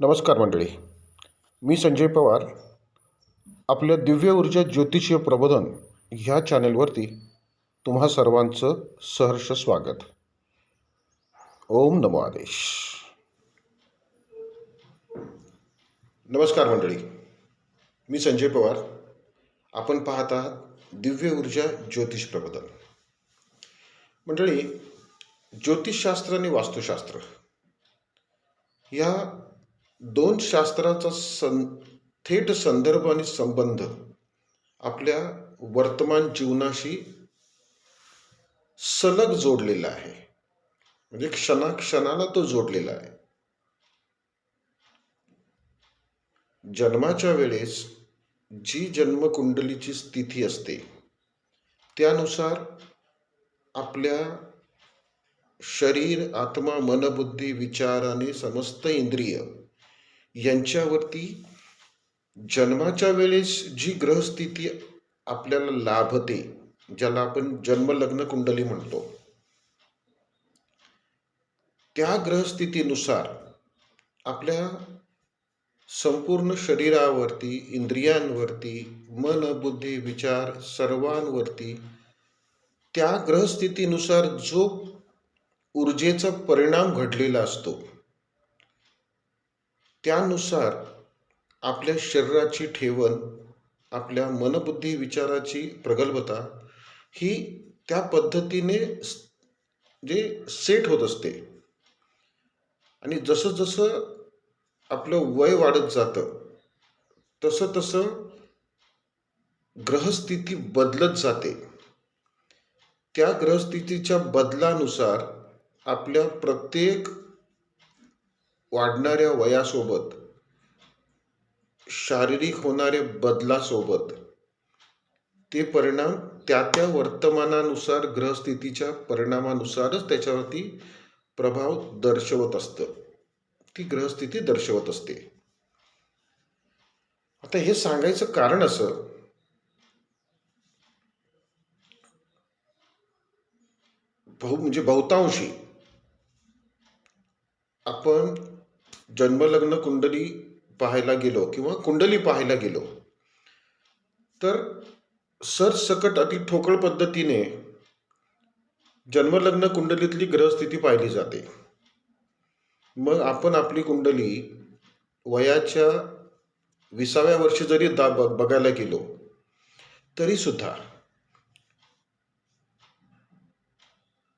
नमस्कार मंडळी. मी संजय पवार. आपल्या दिव्य ऊर्जा ज्योतिषीय प्रबोधन ह्या चॅनेलवरती तुम्हा सर्वांचं सहर्ष स्वागत. ओम नमो आदेश. नमस्कार मंडळी. मी संजय पवार. आपण पाहत आहात दिव्य ऊर्जा ज्योतिष प्रबोधन. मंडळी ज्योतिषशास्त्र आणि वास्तुशास्त्र या दोन शास्त्राचा सं थेट संदर्भ आणि संबंध आपल्या वर्तमान जीवनाशी सलग जोडलेला आहे. म्हणजे क्षणाक्षणाला तो जोडलेला आहे. जन्माच्या वेळेस जी जन्मकुंडलीची स्थिती असते त्यानुसार आपल्या शरीर आत्मा मनबुद्धी विचार आणि समस्त इंद्रिय यांच्यावरती जन्माच्या वेळेस जी ग्रहस्थिती आपल्याला लाभते ज्याला आपण जन्मलग्न कुंडली म्हणतो त्या ग्रहस्थितीनुसार आपल्या संपूर्ण शरीरावरती इंद्रियांवरती मन बुद्धी विचार सर्वांवरती त्या ग्रहस्थितीनुसार जो ऊर्जेचा परिणाम घडलेला असतो त्यानुसार आपल्या शरीराची ठेवण आपल्या मनबुद्धी विचाराची प्रगल्भता ही त्या पद्धतीने जे सेट होत असते. आणि जसं जसं आपलं वय वाढत जातं तसं तसं ग्रहस्थिती बदलत जाते. त्या ग्रहस्थितीच्या बदलानुसार आपल्या प्रत्येक वाढणाऱ्या वयासोबत शारीरिक होणाऱ्या बदलासोबत ते परिणाम त्या त्या वर्तमानानुसार ग्रहस्थितीच्या परिणामानुसारच त्याच्यावरती प्रभाव दर्शवत असतं. ती ग्रहस्थिती दर्शवत असते. आता हे सांगायचं कारण असं बहु म्हणजे बहुतांशी आपण जन्मलग्न कुंडली पाहायला गेलो किंवा कुंडली पाहायला गेलो. तर सरसकट अति ठोकळ पद्धतीने जन्मलग्न कुंडलीतली ग्रहस्थिती पाहिली जाते. मग आपण आपली कुंडली वयाच्या विसाव्या वर्षी जरी दा बघायला गेलो तरी सुद्धा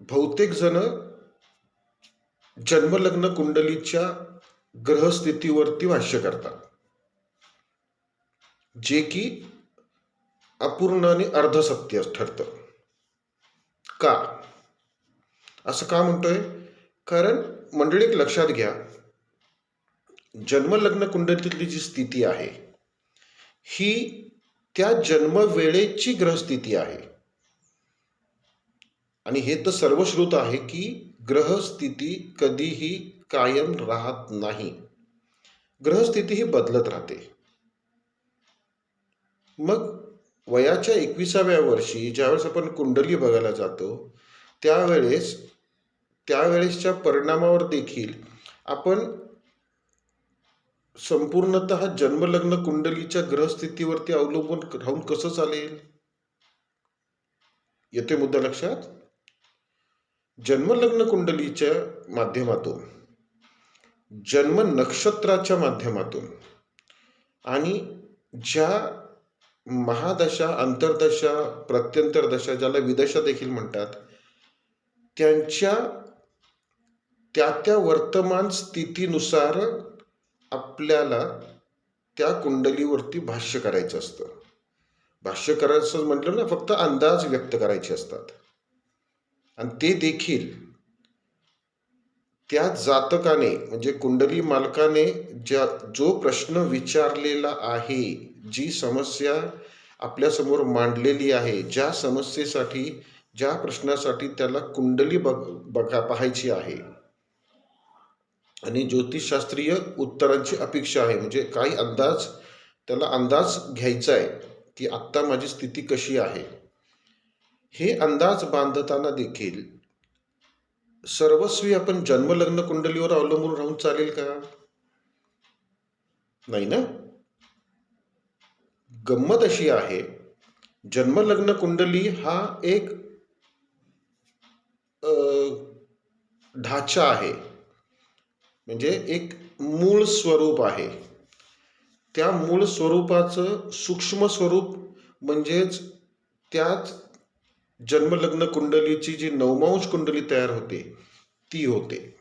बहुतेक जण जन्मलग्न कुंडलीच्या ग्रहस्थितीवरती भाष्य करतात. जे की अपूर्ण आणि अर्धसत्य ठरतं. का? असं का म्हणतोय? कारण मंडळी लक्षात घ्या. जन्मलग्न कुंडलीतली जी स्थिती आहे ही त्या जन्मवेळेची ग्रहस्थिती आहे. आणि हे तर सर्वश्रुत आहे की ग्रहस्थिती कधीही कायम राहत नाही. ग्रहस्थिती ही बदलत राहते. मग वयाच्या एकविसाव्या वर्षी ज्यावेळेस आपण कुंडली बघायला जातो त्यावेळेस त्यावेळेसच्या परिणामावर देखील आपण संपूर्णत जन्मलग्न कुंडलीच्या ग्रहस्थितीवरती अवलंबून राहून कसं चालेल? येते मुद्दा लक्षात? जन्मलग्न कुंडलीच्या माध्यमातून. जन्म नक्षत्राच्या माध्यमातून. आणि ज्या महादशा अंतर्दशा प्रत्यंतर दशा ज्याला विदशा देखील म्हणतात त्यांच्या त्या त्या वर्तमान स्थितीनुसार आपल्याला त्या कुंडलीवरती भाष्य करायचं असतं. भाष्य करायचं म्हटलं ना फक्त अंदाज व्यक्त करायचे असतात. आणि ते देखील त्या जातकाने म्हणजे कुंडली मालकाने ज्या जो प्रश्न विचारलेला आहे जी समस्या आपल्यासमोर मांडलेली आहे ज्या समस्येसाठी ज्या प्रश्नासाठी त्याला कुंडली बघ बघा पाहायची आहे. आणि ज्योतिषशास्त्रीय उत्तरांची अपेक्षा आहे म्हणजे काही अंदाज त्याला अंदाज घ्यायचा आहे की आत्ता माझी स्थिती कशी आहे. हे अंदाज बांधताना देखील सर्वस्वी आपण जन्मलग्न कुंडलीवर अवलंबून राहून चालेल का? नाही ना? गंमत अशी आहे जन्मलग्न कुंडली हा एक ढाचा आहे. म्हणजे एक मूळ स्वरूप आहे. त्या मूळ स्वरूपाचं सूक्ष्म स्वरूप म्हणजेच त्याच जन्मलग्न कुंडलीची जी नवमांश कुंडली तयार होते ती होते.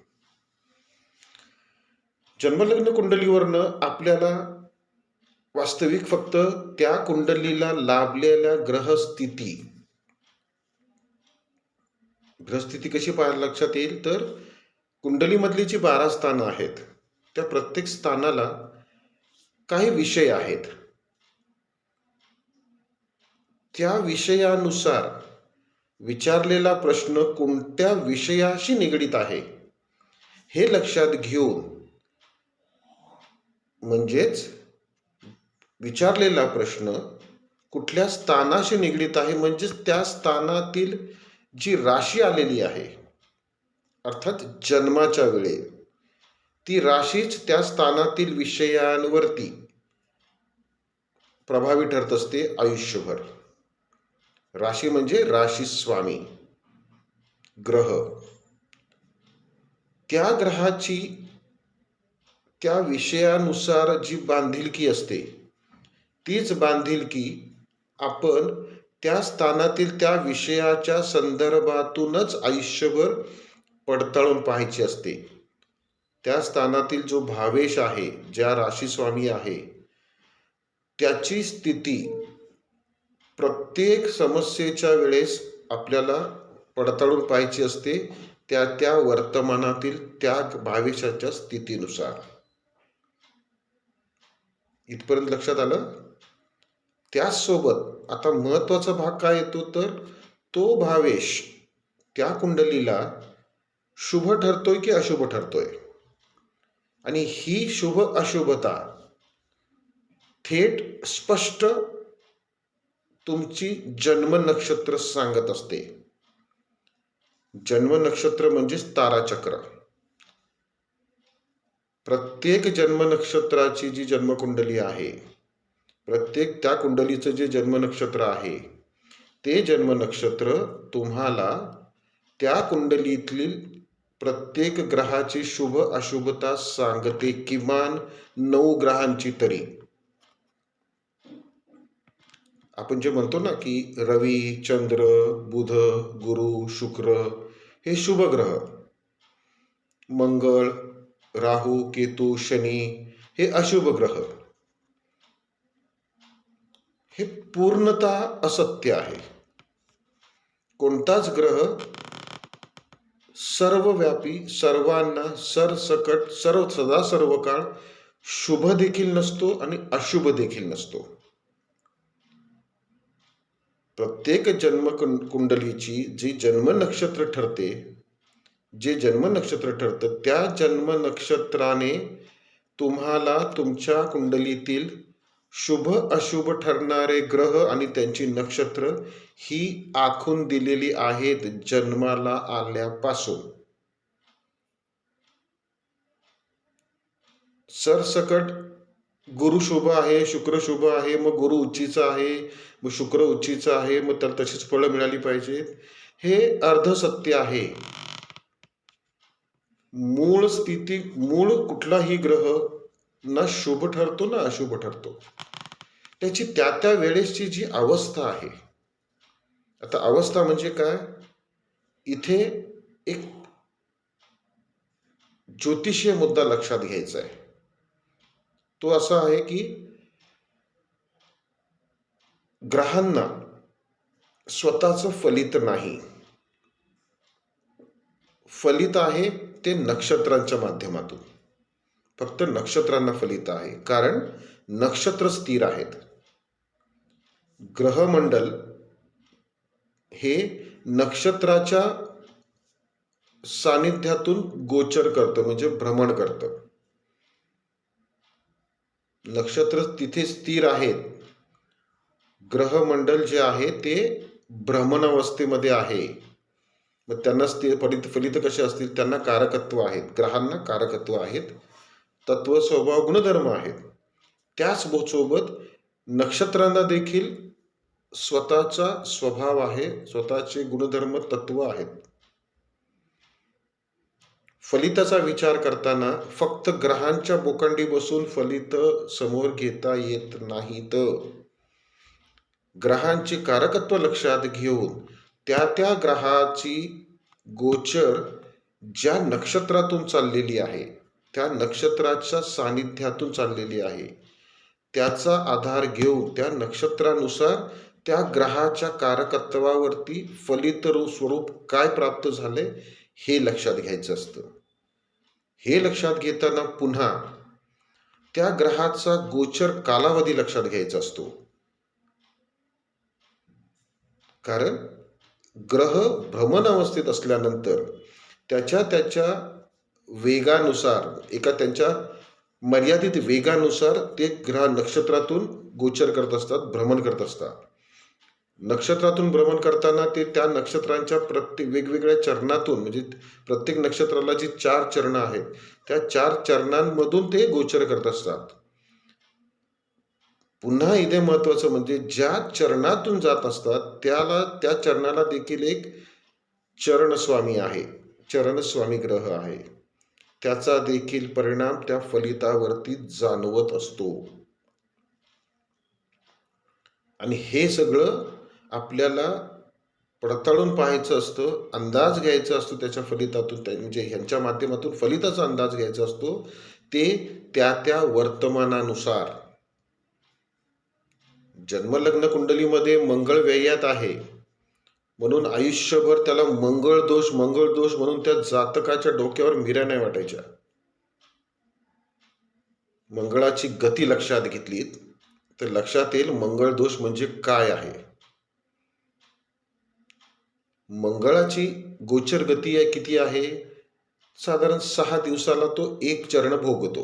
जन्मलग्न कुंडलीवरनं आपल्याला वास्तविक फक्त त्या कुंडलीला लाभलेल्या ग्रहस्थिती. ग्रहस्थिती कशी पाहायला लक्षात येईल? तर कुंडलीमधली जी बारा स्थानं आहेत त्या प्रत्येक स्थानाला काही विषय आहेत. त्या विषयानुसार विचारलेला प्रश्न कोणत्या विषयाशी निगडीत आहे? हे लक्षात घेऊन म्हणजेच विचारलेला प्रश्न कुठल्या स्थानाशी निगडीत आहे? म्हणजेच त्या स्थानातील जी राशी आलेली आहे अर्थात जन्माच्या वेळे ती राशीच त्या स्थानातील विषयांवरती प्रभावी ठरत असते आयुष्यभर. राशी म्हणजे राशी स्वामी ग्रह. त्या ग्रहाची त्या विषयानुसार जी बांधिलकी असते तीच बांधिलकी आपण त्या स्थानातील त्या विषयाच्या संदर्भातूनच आयुष्यभर पडताळून पाहायची असते. त्या स्थानातील जो भावेश आहे ज्या राशीस्वामी आहे त्याची स्थिती प्रत्येक समस्येच्या वेळेस आपल्याला पडताळून पाहायची असते त्या त्या वर्तमानातील त्या भावेशाच्या स्थितीनुसार. इथपर्यंत लक्षात आलं? त्याचसोबत आता महत्त्वाचा भाग काय येतो तर तो भावेश त्या कुंडलीला शुभ ठरतोय की अशुभ ठरतोय? आणि ही शुभ अशुभता थेट स्पष्ट तुमची जन्म नक्षत्र सांगत असते. जन्म नक्षत्र म्हणजेच ताराचक्र प्रत्येक जन्म नक्षत्राची जी जन्मकुंडली आहे प्रत्येक त्या कुंडलीचं जे जन्म नक्षत्र आहे ते जन्म नक्षत्र तुम्हाला त्या कुंडलीतील प्रत्येक ग्रहाची शुभ अशुभता सांगते किमान नऊ ग्रहांची तरी. आपण जे म्हणतो ना की रवी चंद्र बुध गुरु शुक्र हे शुभ ग्रह. मंगळ राहू केतू शनी हे अशुभ ग्रह. हे पूर्णतः असत्य आहे. कोणताच ग्रह सर्वव्यापी सर्वांना सरसकट सर्व सदा सर्व काळ शुभ देखील नसतो आणि अशुभ देखील नसतो. प्रत्येक जन्म कुंडलीची जी जन्म नक्षत्र ठरते जे जन्म नक्षत्र ठरतं त्या जन्म नक्षत्राने तुम्हाला तुमच्या कुंडलीतील शुभ अशुभ ठरणारे ग्रह आणि त्यांची नक्षत्र ही आखून दिलेली आहेत जन्माला आल्यापासून. सरसकट गुरु शुभ आहे शुक्र शुभ आहे मग गुरु उच्चीचा आहे मग शुक्र उच्चीचा आहे मग त्याला तशीच फळं मिळाली पाहिजेत. हे अर्धसत्य आहे. मूळ स्थिती मूळ कुठलाही ग्रह ना शुभ ठरतो ना अशुभ ठरतो. त्याची त्या त्या वेळेसची जी अवस्था आहे. आता अवस्था म्हणजे काय? इथे एक ज्योतिषीय मुद्दा लक्षात घ्यायचा आहे. तो असा आहे की ग्रहांना स्वतःचं फलित नाही. फलित आहे ते नक्षत्रांच्या माध्यमातून. फक्त नक्षत्रांना फलित आहे. कारण नक्षत्र स्थिर आहेत. ग्रहमंडल हे नक्षत्राच्या सानिध्यातून गोचर करतं म्हणजे भ्रमण करतं. नक्षत्र तिथे स्थिर आहेत. ग्रहमंडल जे आहे ते भ्रमणावस्थेमध्ये आहे. मग त्यांना स्थिर फलित फलित कसे असतील? त्यांना कारकत्व आहेत. ग्रहांना कारकत्व आहेत. तत्व स्वभाव गुणधर्म आहेत. त्याचसोबत नक्षत्रांना देखील स्वतःचा स्वभाव आहे. स्वतःचे गुणधर्म तत्व आहेत. फलिताचा विचार करताना फक्त ग्रहांच्या बोकंडी बसून फलित समोर घेता येत नाहीत. ग्रहांची कारकत्व लक्षात घेऊन त्या त्या ग्रहाची गोचर ज्या नक्षत्रातून चाललेली आहे त्या नक्षत्राच्या सानिध्यातून चाललेली आहे. त्याचा आधार घेऊन त्या नक्षत्रानुसार त्या ग्रहाच्या कारकत्वावरती फलित स्वरूप काय प्राप्त झाले हे लक्षात घ्यायचं असतं. हे लक्षात घेताना पुन्हा त्या ग्रहाचा गोचर कालावधी लक्षात घ्यायचा असतो. कारण ग्रह भ्रमण अवस्थेत असल्यानंतर त्याच्या त्याच्या वेगानुसार एका त्यांच्या मर्यादित वेगानुसार ते ग्रह नक्षत्रातून गोचर करत असतात भ्रमण करत असतात. नक्षत्रातून भ्रमण करताना ते त्या नक्षत्रांच्या प्रत्येक वेगवेगळ्या चरणातून म्हणजे प्रत्येक नक्षत्राला जी चार चरणं आहेत त्या चार चरणांमधून ते गोचर करत असतात. पुन्हा इथे महत्वाचं म्हणजे ज्या चरणातून जात असतात त्याला त्या चरणाला देखील एक चरणस्वामी आहे चरणस्वामी ग्रह आहे. त्याचा देखील परिणाम त्या फलितावरती जाणवत असतो. आणि हे सगळं आपल्याला पडताळून पाहायचं असतं अंदाज घ्यायचा असतो त्याच्या फलितातून त्या- म्हणजे ह्यांच्या माध्यमातून फलिताचा अंदाज घ्यायचा असतो ते त्या त्या वर्तमानानुसार. जन्मलग्न कुंडलीमध्ये मंगळ व्ययात आहे. म्हणून आयुष्यभर त्याला मंगळ दोष मंगळ दोष म्हणून त्या जातकाच्या डोक्यावर मिऱ्या नाही वाटायच्या. मंगळाची गती लक्षात घेतलीत तर लक्षात येईल मंगळ दोष म्हणजे काय आहे? मंगळाची गोचर गती आहे किती आहे? साधारण सहा दिवसाला तो एक चरण भोगतो.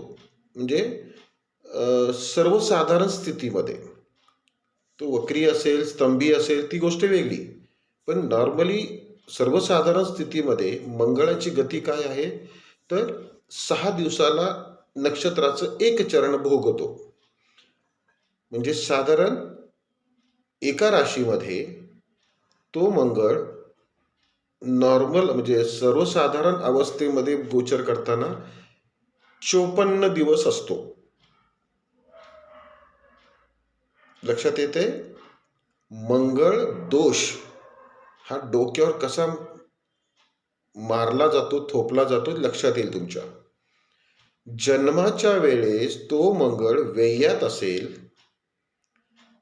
म्हणजे सर्वसाधारण स्थितीमध्ये. तो वक्री असेल स्तंभी असेल ती गोष्ट वेगळी. पण नॉर्मली सर्वसाधारण स्थितीमध्ये मंगळाची गती काय आहे? तर सहा दिवसाला नक्षत्राचं एक चरण भोगतो. म्हणजे साधारण एका राशीमध्ये तो मंगळ नॉर्मल म्हणजे सर्वसाधारण अवस्थेमध्ये गोचर करताना चोपन्न दिवस असतो. लक्षात येते मंगळ दोष हा डोक्यावर कसा मारला जातो थोपला जातो लक्षात येईल तुमच्या. जन्माच्या वेळेस तो मंगळ व्ययात असेल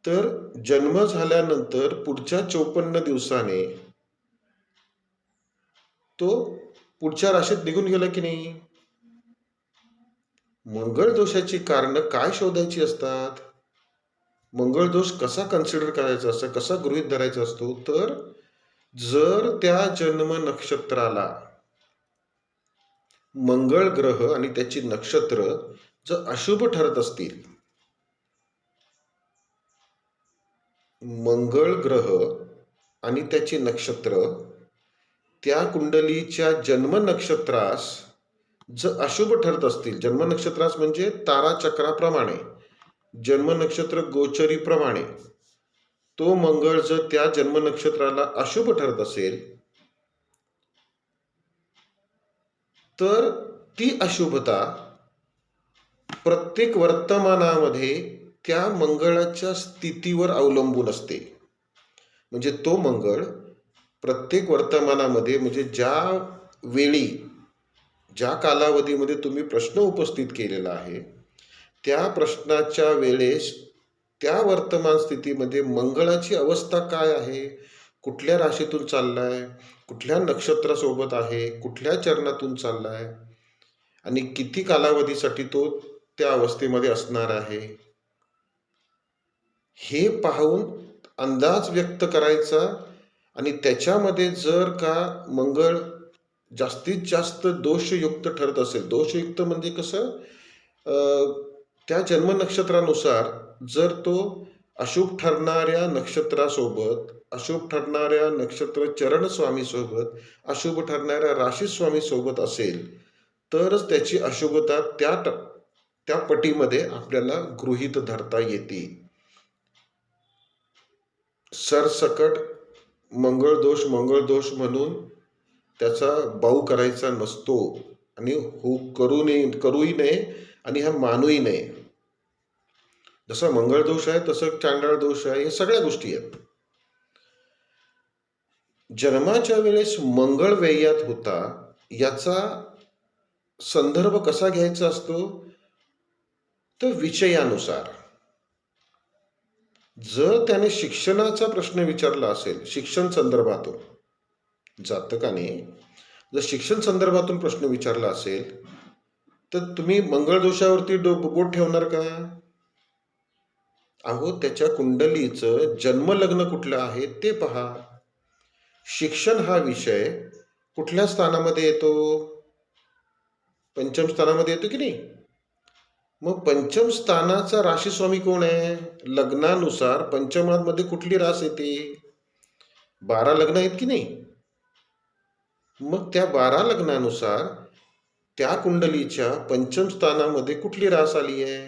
तर जन्म झाल्यानंतर पुढच्या चोपन्न दिवसाने तो पुढच्या राशीत निघून गेला की नाही? मंगळ दोषाची कारण काय शोधायची असतात? मंगळ दोष कसा कन्सिडर करायचा असतो? कसा गृहीत धरायचा असतो? तर जर त्या जन्म नक्षत्राला मंगळ ग्रह आणि त्याची नक्षत्र जर अशुभ ठरत असतील मंगळ ग्रह आणि त्याची नक्षत्र त्या कुंडलीच्या जन्म नक्षत्रास जर अशुभ ठरत असतील. जन्म नक्षत्रास म्हणजे ताराचक्राप्रमाणे जन्म नक्षत्र गोचरीप्रमाणे. तो मंगळ जर त्या जन्म नक्षत्राला अशुभ ठरत असेल तर ती अशुभता प्रत्येक वर्तमानामध्ये त्या मंगळाच्या स्थितीवर अवलंबून असते. म्हणजे तो मंगळ प्रत्येक वर्तमानामध्ये म्हणजे ज्या वेळी ज्या कालावधीमध्ये तुम्ही प्रश्न उपस्थित केलेला आहे त्या प्रश्नाच्या वेळेस त्या वर्तमान स्थितीमध्ये मंगळाची अवस्था काय आहे? कुठल्या राशीतून चाललाय? कुठल्या नक्षत्रासोबत आहे? कुठल्या चरणातून चाललाय? आणि किती कालावधीसाठी तो त्या अवस्थेमध्ये असणार आहे? हे पाहून अंदाज व्यक्त करायचा आणि त्याच्यामध्ये जर का मंगळ जास्तीत जास्त दोषयुक्त ठरत असेल दोषयुक्त म्हणजे कसं? त्या जन्म नक्षत्रानुसार जर तो अशुभ ठरणाऱ्या नक्षत्रासोबत अशुभ ठरणाऱ्या नक्षत्र चरण स्वामीसोबत अशुभ ठरणाऱ्या राशी स्वामीसोबत असेल तरच त्याची अशुभता त्या त्या पटीमध्ये आपल्याला गृहीत धरता येते. सरसकट मंगळ दोष मंगळ दोष म्हणून त्याचा बाऊ करायचा नसतो. आणि हो करू नये करूही नये आणि हा मानूही नये. जसा मंगळ दोष आहे तसं चांडाळ दोष आहे या सगळ्या गोष्टी आहेत. जन्माच्या वेळेस मंगळ व्ययात होता याचा संदर्भ कसा घ्यायचा असतो? तर विषयानुसार. जर त्याने शिक्षणाचा प्रश्न विचारला असेल शिक्षण संदर्भातून जातकाने जर शिक्षण संदर्भातून प्रश्न विचारला असेल तर तुम्ही मंगळदोषावरती डो बोट ठेवणार का? अहो त्याच्या कुंडलीचं जन्मलग्न कुठलं आहे ते पहा. शिक्षण हा विषय कुठल्या स्थानामध्ये येतो? पंचम स्थानामध्ये येतो की नाही? मग पंचम स्थानाचा राशीस्वामी कोण आहे? लग्नानुसार पंचमामध्ये कुठली रास येते? बारा लग्न आहेत की नाही? मग त्या बारा लग्नानुसार त्या कुंडलीच्या पंचम स्थानामध्ये कुठली रास आली आहे?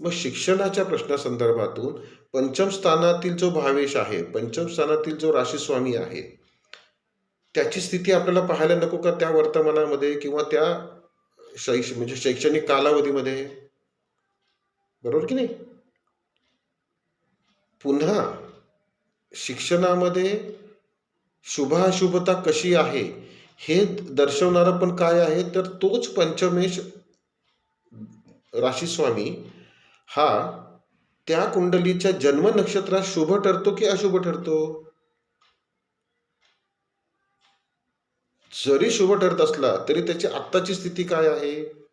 मग शिक्षणाच्या प्रश्नासंदर्भातून पंचम स्थानातील जो भावेश आहे पंचम स्थानातील जो राशीस्वामी आहे त्याची स्थिती आपल्याला पाहायला नको का त्या वर्तमानामध्ये किंवा त्या शैक्ष म्हणजे शैक्षणिक कालावधीमध्ये? बरोबर की नाही? पुन्हा शिक्षणामध्ये शुभाशुभता कशी आहे हे दर्शवणारं पण काय आहे? तर तोच पंचमेश राशीस्वामी हा त्या कुंडलीच्या जन्म नक्षत्रात शुभ ठरतो की अशुभ ठरतो? जरी शुभ ठरत असला तरी त्याची आत्ताची स्थिती काय आहे?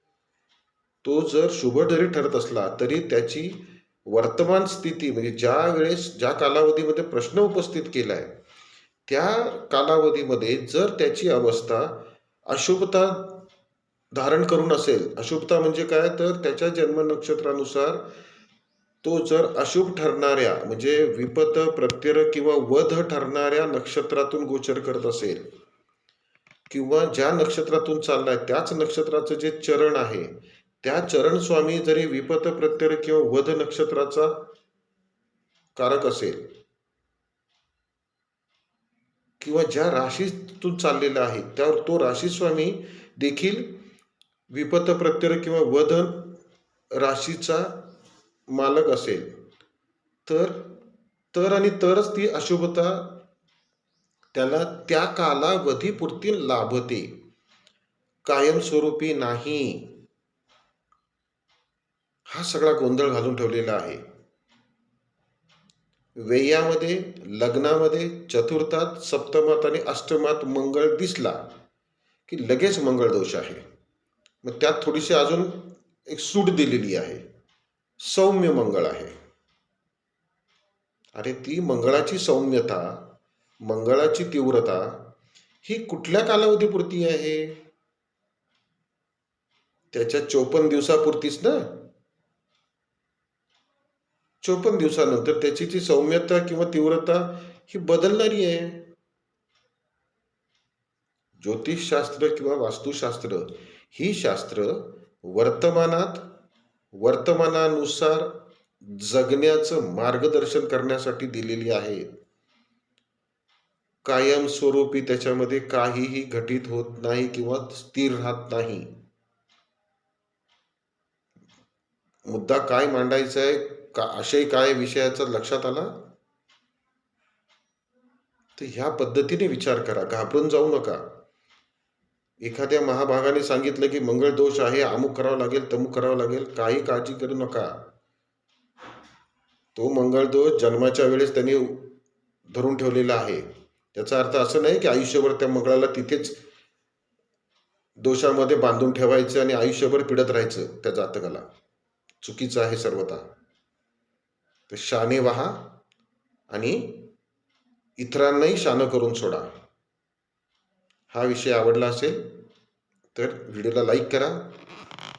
तो जर शुभ जरी ठरत असला तरी त्याची वर्तमान स्थिती म्हणजे ज्या वेळेस ज्या कालावधीमध्ये प्रश्न उपस्थित केला आहे त्या कालावधीमध्ये जर त्याची अवस्था अशुभता धारण करून असेल अशुभता म्हणजे काय? तर त्याच्या जन्म नक्षत्रानुसार तो जर अशुभ ठरणाऱ्या म्हणजे विपत प्रत्यय किंवा वध ठरणाऱ्या नक्षत्रातून गोचर करत असेल किंवा ज्या नक्षत्रातून चाललाय त्याच नक्षत्राचं जे चरण आहे त्या चरण स्वामी जरी विपत प्रत्यय किंवा वध नक्षत्राचा कारक असेल किंवा ज्या राशीतून चाललेला आहे त्यावर तो राशी स्वामी देखील विपत प्रत्यय किंवा वध राशीचा मालक असेल. तर तर आणि तरच ती अशुभता त्याला त्या कालावधीपुरती लाभते. कायमस्वरूपी नाही. हा सगळा गोंधळ घालून ठेवलेला आहे. वेयामध्ये लग्नामध्ये चतुर्थात सप्तमात आणि अष्टमात मंगळ दिसला की लगेच मंगळ दोष आहे. मग त्यात थोडीशी अजून एक सूट दिलेली आहे. सौम्य मंगळ आहे. अरे ती मंगळाची सौम्यता मंगळाची तीव्रता ही कुठल्या कालावधीपुरती आहे? त्याच्या चोपन्न दिवसापुरतीच ना? चोपन्न दिवसानंतर त्याची जी सौम्यता किंवा तीव्रता ही बदलणारी आहे. ज्योतिषशास्त्र किंवा वास्तुशास्त्र ही शास्त्र वर्तमानात वर्तमानानुसार जगण्याचं मार्गदर्शन करण्यासाठी दिलेली आहेत कायमस्वरूपी त्याच्यामध्ये काहीही घटित होत नाही किंवा स्थिर राहत नाही. मुद्दा काय मांडायचा आहे? का आशय काय विषयाचा लक्षात आला? तर ह्या पद्धतीने विचार करा घाबरून जाऊ नका. एखाद्या महाभागाने सांगितलं की मंगळ दोष आहे अमुक करावं लागेल तमुक करावं लागेल काही काळजी करू नका. तो मंगळ दोष जन्माच्या वेळेस त्यांनी धरून ठेवलेला आहे. त्याचा अर्थ असं नाही की आयुष्यभर त्या मंगळाला तिथेच दोषामध्ये बांधून ठेवायचं आणि आयुष्यभर पिडत राहायचं त्या जातकाला. चुकीचं आहे सर्वता तर शाने व्हा आणि इतरांनाही शानं करून सोडा. हा विषय आवडला असेल तर व्हिडिओला लाईक करा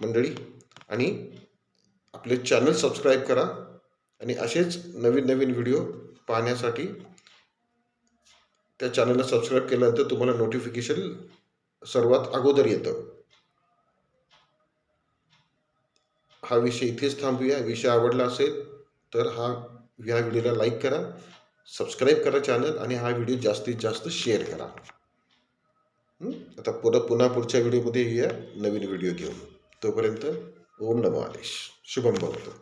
मंडळी आणि आपले चॅनल सबस्क्राईब करा आणि असेच नवीन नवीन व्हिडिओ पाहण्यासाठी त्या चॅनलला सबस्क्राईब केल्यानंतर तुम्हाला नोटिफिकेशन सर्वात अगोदर येतं. हा विषय इथेच थांबूया. विषय आवडला असेल तर हा ह्या व्हिडिओला लाईक करा सबस्क्राईब करा चॅनल आणि हा व्हिडिओ जास्तीत जास्त शेअर करा. आता पुन्हा पुन्हा पुढच्या व्हिडिओमध्ये या नवीन व्हिडिओ घेऊन. तोपर्यंत ओम नमो आदेश. शुभम भवतो.